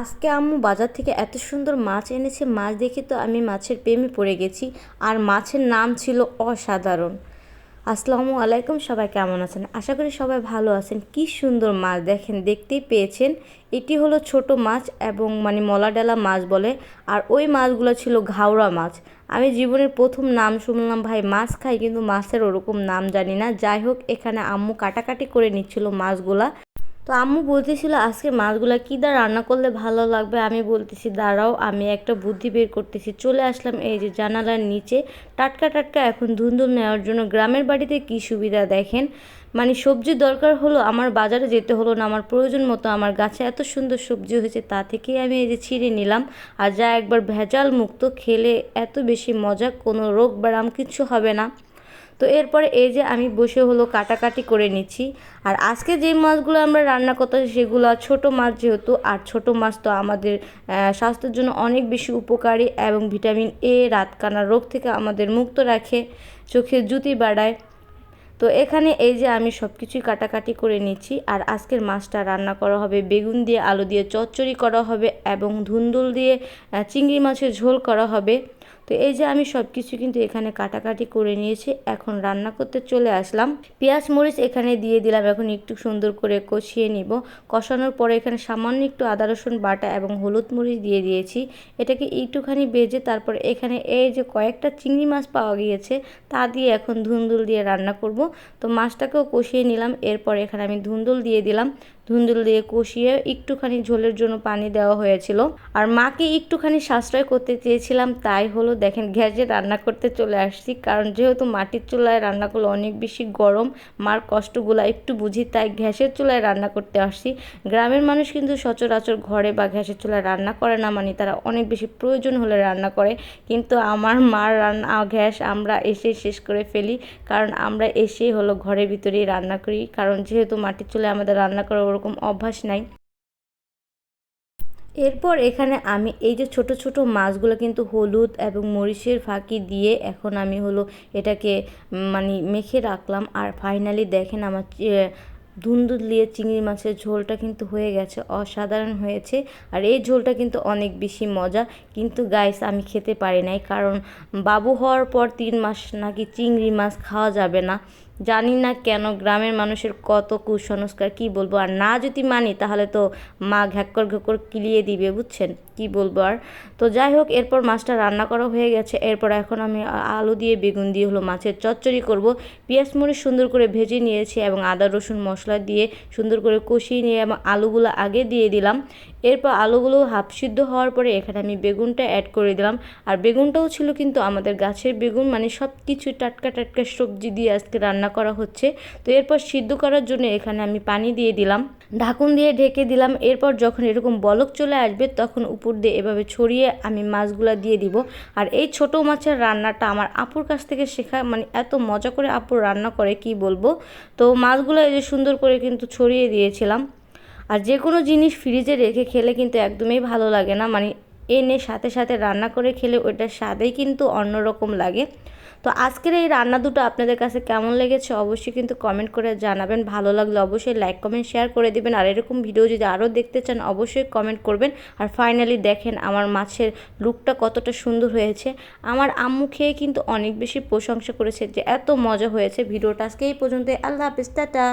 আজকে আম্মু বাজার থেকে এত সুন্দর মাছ এনেছে, মাছ দেখে তো আমি মাছের প্রেমে পড়ে গেছি। আর মাছের নাম ছিল অসাধারণ। আসসালামু আলাইকুম, সবাই কেমন আছেন? আশা করি সবাই ভালো আছেন। কি সুন্দর মাছ দেখেন, দেখতেই পেয়েছেন। এটি হলো ছোট মাছ এবং মানে মলাডালা মাছ বলে, আর ওই মাছগুলো ছিল ঘাওড়া মাছ। আমি জীবনের প্রথম নাম শুনলাম, ভাই, মাছ খাই, কিন্তু মাছের ওরকম নাম জানি না। যাই হোক, এখানে আম্মু কাটাকাটি করে নিচ্ছিল মাছগুলা। তো আম্মু বলতেছিল আজকে মাছগুলা কী দা রান্না করলে ভালো লাগবে? আমি বলতেছি, দাঁড়াও, আমি একটা বুদ্ধি বের করতেছি। চলে আসলাম এই যে জানালার নিচে। টাটকা টাটকা এখন ধুন্দুল নেওয়ার জন্য গ্রামের বাড়িতে কি সুবিধা দেখেন? মানে সবজির দরকার হলো আমার বাজারে যেতে হলো না, আমার প্রয়োজন মতো আমার গাছে এত সুন্দর সবজি হয়েছে তা থেকেই আমি এই যে ছিঁড়ে নিলাম। আর যা একবার ভেজাল মুক্ত খেলে এত বেশি মজা, কোনো রোগ ব্যায়াম কিছু হবে না। তো এরপরে এই যে আমি বসে হলো কাটাকাটি করে নিচ্ছি। আর আজকে যে মাছগুলো আমরা রান্না করতেছি সেগুলো ছোট মাছ যেহেতু, আর ছোট মাছ তো আমাদের স্বাস্থ্যের জন্য অনেক বেশি উপকারী এবং ভিটামিন এ, রাতকানা রোগ থেকে আমাদের মুক্ত রাখে, চোখের জুতি বাড়ায়। তো এখানে এই যে আমি সব কিছুই কাটাকাটি করে নিচ্ছি। আর আজকের মাছটা রান্না করা হবে বেগুন দিয়ে, আলু দিয়ে, চচ্চড়ি করা হবে এবং ধুন্দুল দিয়ে চিংড়ি মাছের ঝোল করা হবে। তো এই যে আমি সব কিছু কিন্তু এখানে কাটাকাটি করে নিয়েছি, এখন রান্না করতে চলে আসলাম। পেঁয়াজ, মরিচ এখানে দিয়ে দিলাম, এখন একটু সুন্দর করে কষিয়ে নিব। কষানোর পরে এখানে সামান্য একটু আদা, রসুন, বাটা এবং হলুদ মরিচ দিয়ে দিয়েছি। এটাকে একটুখানি বেজে তারপর এখানে এই যে কয়েকটা চিংড়ি মাছ পাওয়া গিয়েছে, তা দিয়ে এখন ধুন্দুল দিয়ে রান্না করব। তো মাছটাকেও কষিয়ে নিলাম, এরপর এখানে আমি ধুন্দুল দিয়ে দিলাম। ধুন্দুল দিয়ে কষিয়ে একটুখানি ঝোলের জন্য পানি দেওয়া হয়েছিল। আর মাকে একটুখানি সাশ্রয় করতে চেয়েছিলাম, তাই হলো, দেখেন গ্যাসে রান্না করতে চলে আসছি। কারণ যেহেতু মাটির চুলায় রান্না করলে অনেক বেশি গরম, মার কষ্টগুলো একটু বুঝি, তাই গ্যাসের চুলায় রান্না করতে আসছি। গ্রামের মানুষ কিন্তু সচরাচর ঘরে বা গ্যাসের চুলায় রান্না করে না মানে তারা অনেক বেশি প্রয়োজন হলে রান্না করে। কিন্তু আমার মার রান্না গ্যাস আমরা এসে শেষ করে ফেলি। কারণ আমরা এসেই হলো ঘরের ভিতরেই রান্না করি। কারণ যেহেতু মাটির চুলায় আমাদের রান্না করা ওরকম অভ্যাস নাই। এরপর এখানে আমি এই যে ছোট ছোট মাছগুলো কিন্তু হলুদ এবং মরিচের ফাঁকি দিয়ে এখন আমি হলো এটাকে মানে মেখে রাখলাম। আর ফাইনালি দেখেন আমার ধুন্দুল দিয়ে চিংড়ি মাছের ঝোলটা কিন্তু হয়ে গেছে, অসাধারণ হয়েছে। আর এই ঝোলটা কিন্তু অনেক বেশি মজা। কিন্তু গাইস আমি খেতে পারি নাই। কারণ বাবু হওয়ার পর তিন মাস নাকি চিংড়ি মাছ খাওয়া যাবে না। জানি না কেন গ্রামের মানুষের কত কুসংস্কার, কি বলব? আর না যদি মানি, তাহলে তো মা ঘ্যাক্কর ঘ্যাক্কর কিলিয়ে দিবে, বুঝছেন? কি বলব আর? তো যাই হোক, এরপর মাছটা রান্না করা হয়ে গেছে। এরপর এখন আমি আলু দিয়ে বেগুন দিয়ে হলো মাছের চচ্চড়ি করব। পেঁয়াজ মরিচ সুন্দর করে ভেজে নিয়েছি এবং আদা, রসুন, মশলা দিয়ে সুন্দর করে কষিয়ে নিয়ে এবং আলুগুলো আগে দিয়ে দিলাম। এরপর আলুগুলো হাফ সিদ্ধ হওয়ার পরে এখানে আমি বেগুনটা অ্যাড করে দিলাম। আর বেগুনটাও ছিল কিন্তু আমাদের গাছের বেগুন মানে সব কিছু টাটকা টাটকা সবজি দিয়ে আজকে রান্না করা হচ্ছে। তো এরপর সিদ্ধ করার জন্য এখানে আমি পানি দিয়ে দিলাম। ঢাকুন দিয়ে ঢেকে দিলাম। এরপর যখন এরকম বলক চলে আসবে, তখন উপর দিয়ে এভাবে ছড়িয়ে আমি মাছগুলা দিয়ে দিব। আর এই ছোট মাছের রান্নাটা আমার আপুর কাছ থেকে শেখা মানে এত মজা করে আপুর রান্না করে, কি বলব? তো মাছগুলো এই যে সুন্দর করে কিন্তু ছড়িয়ে দিয়েছিলাম। আর যে কোনো জিনিস ফ্রিজে রেখে খেলে কিন্তু একদমই ভালো লাগে না। মানে এনে সাথে সাথে রান্না করে খেলে ওইটার স্বাদেই কিন্তু অন্যরকম লাগে। তো আজকের এই রান্না দুটো আপনাদের কাছে কেমন লেগেছে অবশ্যই কিন্তু কমেন্ট করে জানাবেন। ভালো লাগলে অবশ্যই লাইক কমেন্ট শেয়ার করে দিবেন। আর এরকম ভিডিও যদি আরও দেখতে চান, অবশ্যই কমেন্ট করবেন। আর ফাইনালি দেখেন আমার মাছের লুকটা কতটা সুন্দর হয়েছে। আমার আম্মু খেয়ে কিন্তু অনেক বেশি প্রশংসা করেছে যে এত মজা হয়েছে। ভিডিওটা আজকে এই পর্যন্ত আল্লাহ হাফিজ, টাটা।